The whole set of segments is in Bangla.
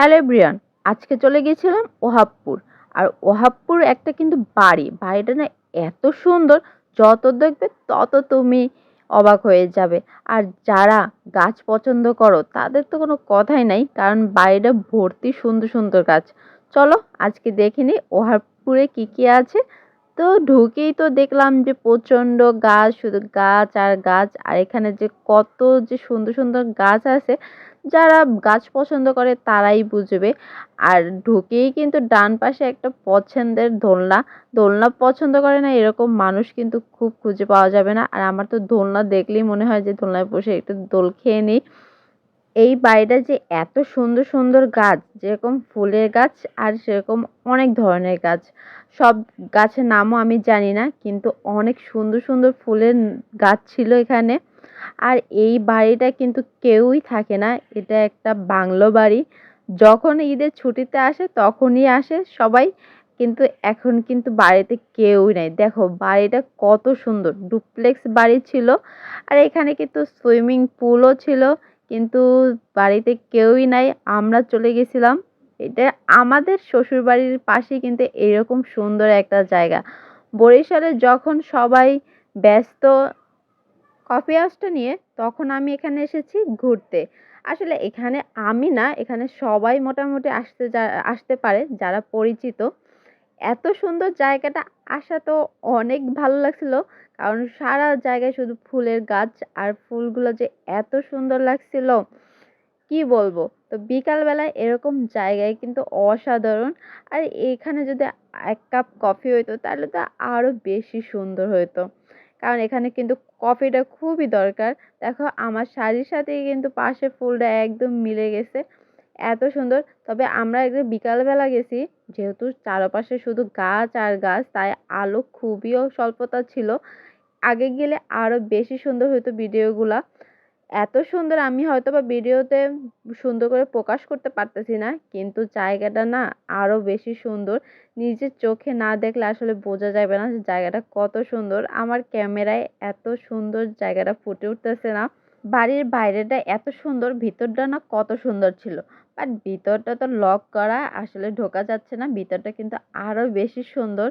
হ্যালো ব্রিয়ান আজকে চলে গিয়েছিলাম ওহাবপুর। আর ওহাবপুর একটা কিন্তু বাড়ি। বাড়িটা না এত সুন্দর, যত দেখবে তত তুমি অবাক হয়ে যাবে। আর যারা গাছ পছন্দ করো, তাদের তো কোনো কথাই নাই, কারণ বাড়িটা ভর্তি সুন্দর সুন্দর গাছ। চলো, আজকে দেখে নিই ওহাবপুরে কী কী আছে। তো ঢুকেই তো দেখলাম যে প্রচণ্ড গাছ, শুধু গাছ আর গাছ। আর এখানে যে কত যে সুন্দর সুন্দর গাছ আছে যারা গাছ পছন্দ করে তারাই বুঝবে। আর ঢুকেই কিন্তু ডান পাশে একটা পছন্দের দোলনা। দোলনা পছন্দ করে না, এরকম মানুষ কিন্তু খুব খুঁজে পাওয়া যাবে না। আর আমার তো দোলনা দেখলেই মনে হয় যে দোলনায় বসে একটু দোল খেয়ে নিই। এই বাড়িটা যে এত সুন্দর সুন্দর গাছ, যেরকম ফুলের গাছ আর সেরকম অনেক ধরনের গাছ। সব গাছের নামও আমি জানি না, কিন্তু অনেক সুন্দর সুন্দর ফুলের গাছ ছিল এখানে। আর এই বাড়িটা কিন্তু কেউই থাকে না। এটা একটা বাংলো বাড়ি। যখন ঈদের ছুটিতে আসে তখনই আসে। সবাই কিন্তু এখন কিন্তু বাড়িতে কেউই নাই। দেখো বাড়িটা কত সুন্দর। ডুপ্লেক্স বাড়ি ছিল আর এখানে কিন্তু সুইমিং পুলও ছিল। কিন্তু বাড়িতে কেউই নাই। আমরা চলে গেছিলাম। এটা আমাদের শ্বশুরবাড়ির পাশে কিন্তু এরকম সুন্দর একটা জায়গা। বরিশালে যখন সবাই ব্যস্ত কফি হাউসটা নিয়ে তখন আমি এখানে এসেছি ঘুরতে। আসলে এখানে আমি না, এখানে সবাই মোটামুটি আসতে যা, আসতে পারে, যারা পরিচিত। এত সুন্দর জায়গাটা আসা তো অনেক ভালো লাগছিল, কারণ সারা জায়গায় শুধু ফুলের গাছ আর ফুলগুলো যে এত সুন্দর লাগছিল, কি বলব? তো বিকালবেলায় এরকম জায়গায় কিন্তু অসাধারণ। আর এখানে যদি এক কাপ কফি হইতো, তাহলে তো আরও বেশি সুন্দর হতো কারণ এখানে কিন্তু কফিটা খুবই দরকার। দেখো আমার শাড়ির সাথেই কিন্তু পাশে ফুলটা একদম মিলে গেছে। এত সুন্দর। তবে আমরা একদম বিকালবেলা গেছি, যেহেতু চারপাশে শুধু গাছ আর গাছ, তাই আলো খুবই স্বল্পতা ছিল। আগে গেলে আরও বেশি সুন্দর হতো ভিডিওগুলা। এত সুন্দর আমি হয়তো বা ভিডিওতে সুন্দর করে প্রকাশ করতে পারতেছি না, কিন্তু জায়গাটা না আরও বেশি সুন্দর। নিজের চোখে না দেখলে আসলে বোঝা যাবে না যে জায়গাটা কত সুন্দর। আমার ক্যামেরায় এত সুন্দর জায়গাটা ফুটে উঠতেছে না। বাড়ির বাইরেটা এত সুন্দর, ভিতরটা না কত সুন্দর ছিল। বাট ভিতরটা তো লক করা আসলে ঢোকা যাচ্ছে না, ভিতরটা কিন্তু আরও বেশি সুন্দর।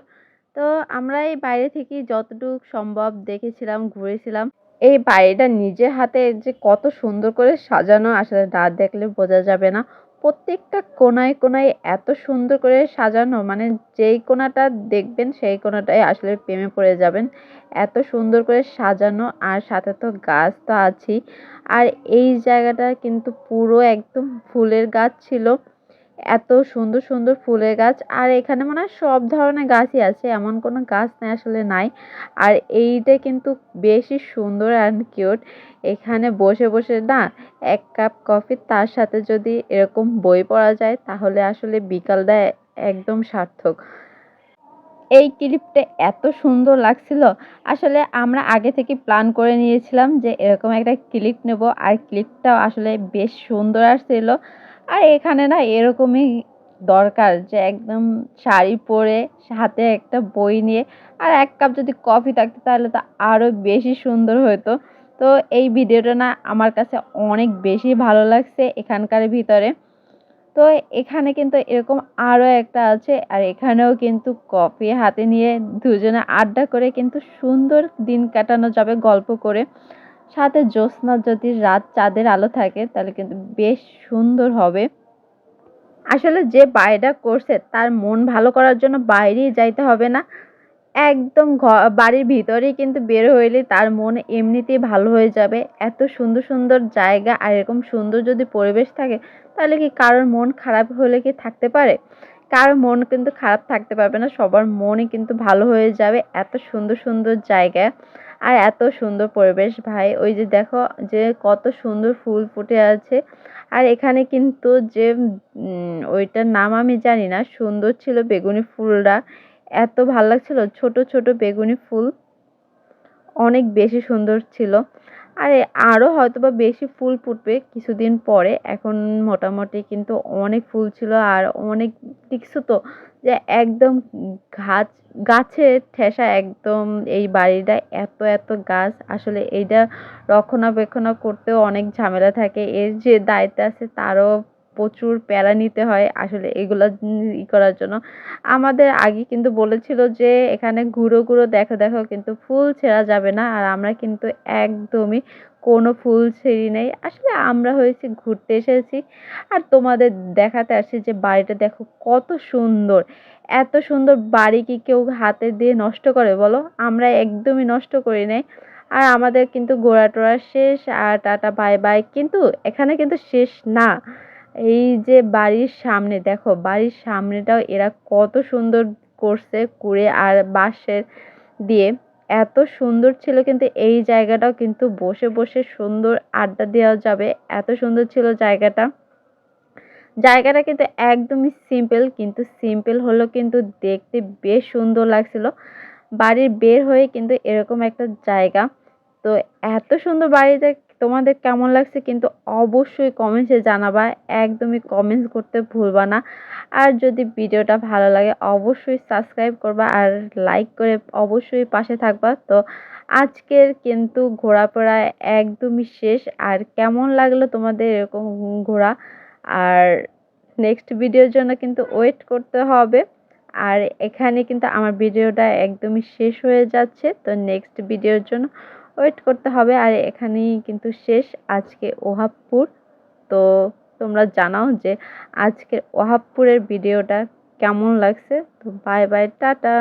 তো আমরা এই বাইরে থেকে যতটুকু সম্ভব দেখেছিলাম, ঘুরেছিলাম। এই বাড়িটা নিজের হাতে যে কত সুন্দর করে সাজানো, আসলে না দেখলে বোঝা যাবে না। প্রত্যেকটা কোনায় কোনায় এত সুন্দর করে সাজানো মানে যেই কোনাটা দেখবেন সেই কোনাটাই আসলে প্রেমে পড়ে যাবেন। এত সুন্দর করে সাজানো আর সাথে তো গাছ তো আছেই। আর এই জায়গাটা কিন্তু পুরো একদম ফুলের গাছ ছিল। এত সুন্দর সুন্দর ফুলের গাছ। আর এখানে মনে হয় সব ধরনের গাছই আছে, এমন কোনো গাছ নেই আসলে নাই। আর এইটা কিন্তু বেশি সুন্দর অ্যান্ড কিউট এখানে বসে বসে না এক কাপ কফি তার সাথে যদি এরকম বই পড়া যায়, তাহলে আসলে বিকালটা একদম সার্থক। এই ক্লিপটা এত সুন্দর লাগছিল। আসলে আমরা আগে থেকে প্ল্যান করে নিয়েছিলাম যে এরকম একটা ক্লিপ নেব। আর ক্লিপটাও আসলে বেশ সুন্দর আসছিল। আর এখানে না এরকমই দরকার যে একদম শাড়ি পরে হাতে একটা বই নিয়ে আর এক কাপ যদি কফি থাকতো তাহলে তো আরও বেশি সুন্দর হতো। তো এই ভিডিওটা না আমার কাছে অনেক বেশি ভালো লাগছে এখানকার ভিতরে। তো এখানে কিন্তু এরকম আরও একটা আছে আর এখানেও কিন্তু কফি হাতে নিয়ে দুজনে আড্ডা করে কিন্তু সুন্দর দিন কাটানো যাবে গল্প করে। সাথে জ্যোৎস্না যদি রাত চাঁদের আলো থাকে, তাহলে কিন্তু বেশ সুন্দর হবে। আসলে যে বাড়িটা করছে, তার মন ভালো করার জন্য বাইরেই যাইতে হবে না। একদম বাড়ির ভিতরেই কিন্তু বের হইলে তার মন এমনিতেই ভালো হয়ে যাবে। এত সুন্দর সুন্দর জায়গা আর এরকম সুন্দর যদি পরিবেশ থাকে, তাহলে কি কারোর মন খারাপ হলে কি থাকতে পারে? কারোর মন কিন্তু খারাপ থাকতে পারবে না, সবার মনই কিন্তু ভালো হয়ে যাবে। এত সুন্দর সুন্দর জায়গা আর এত সুন্দর পরিবেশ ভাই। ওই যে দেখো যে কত সুন্দর ফুল ফুটে আছে। আর এখানে কিন্তু যে ওইটার নাম আমি জানি না, সুন্দর ছিল বেগুনি ফুলটা। এত ভালো লাগছিল, ছোট ছোট বেগুনি ফুল। অনেক বেশি সুন্দর ছিল। আর আরও হয়তো বা বেশি ফুল ফুটবে কিছুদিন পরে। এখন মোটামুটি কিন্তু অনেক ফুল ছিল আর অনেক দেখছ তো? যে একদম গাছ, গাছের ঠেসা একদম এই বাড়িটা, এত এত গাছ। আসলে এইটা রক্ষণাবেক্ষণ করতেও অনেক ঝামেলা থাকে। এর যে দায়িত্ব আছে, তারও প্রচুর প্যারা নিতে হয় আসলে এগুলো ই করার জন্য। আমাদের আগে কিন্তু বলেছিল যে, এখানে ঘুরো ঘুরো, দেখো দেখো, কিন্তু ফুল ছেঁড়া যাবে না। আর আমরা কিন্তু একদমই কোনো ফুল ছেড়ি নেই। আসলে আমরা হয়েছি, ঘুরতে এসেছি। আর তোমাদের দেখাতে আসছি যে বাড়িটা দেখো কত সুন্দর। এত সুন্দর বাড়ি কি কেউ হাতে দিয়ে নষ্ট করে বলো? আমরা একদমই নষ্ট করি নাই। আর আমাদের কিন্তু ঘোরা টোরা শেষ আর টাটা, বাই বাই। কিন্তু এখানে কিন্তু শেষ না। এই যে বাড়ির সামনে, দেখো বাড়ির সামনেটাও এরা কত সুন্দর করছে করে আর বাঁশের দিয়ে। এত সুন্দর ছিল কিন্তু এই জায়গাটাও কিন্তু বসে বসে সুন্দর আড্ডা দেওয়া যাবে। এত সুন্দর ছিল জায়গাটা। জায়গাটা কিন্তু একদমই সিম্পল কিন্তু সিম্পল হলো কিন্তু দেখতে বেশ সুন্দর লাগছিল। বাড়ির বের হয়ে কিন্তু এরকম একটা জায়গা। তো এত সুন্দর বাড়িতে তোমাদের কেমন লাগছে কিন্তু অবশ্যই কমেন্টসে জানাবা, একদমই কমেন্টস করতে ভুলবা না। আর যদি ভিডিওটা ভালো লাগে অবশ্যই সাবস্ক্রাইব করবা আর লাইক করে অবশ্যই পাশে থাকবা। তো আজকের কিন্তু ঘোরাফেরা একদমই শেষ। আর কেমন লাগল তোমাদের এরকম ঘোরা? আর নেক্সট ভিডিওর জন্য কিন্তু ওয়েট করতে হবে। আর এখানে কিন্তু আমার ভিডিওটা একদমই শেষ হয়ে যাচ্ছে। তো নেক্সট ভিডিওর জন্য ওয়েট করতে হবে, আর এখানেই কিন্তু শেষ আজকে ওহাবপুর। তো তোমরা জানাও যে আজকের ওহাবপুরের ভিডিওটা কেমন লাগছে। তো বাই বাই টাটা!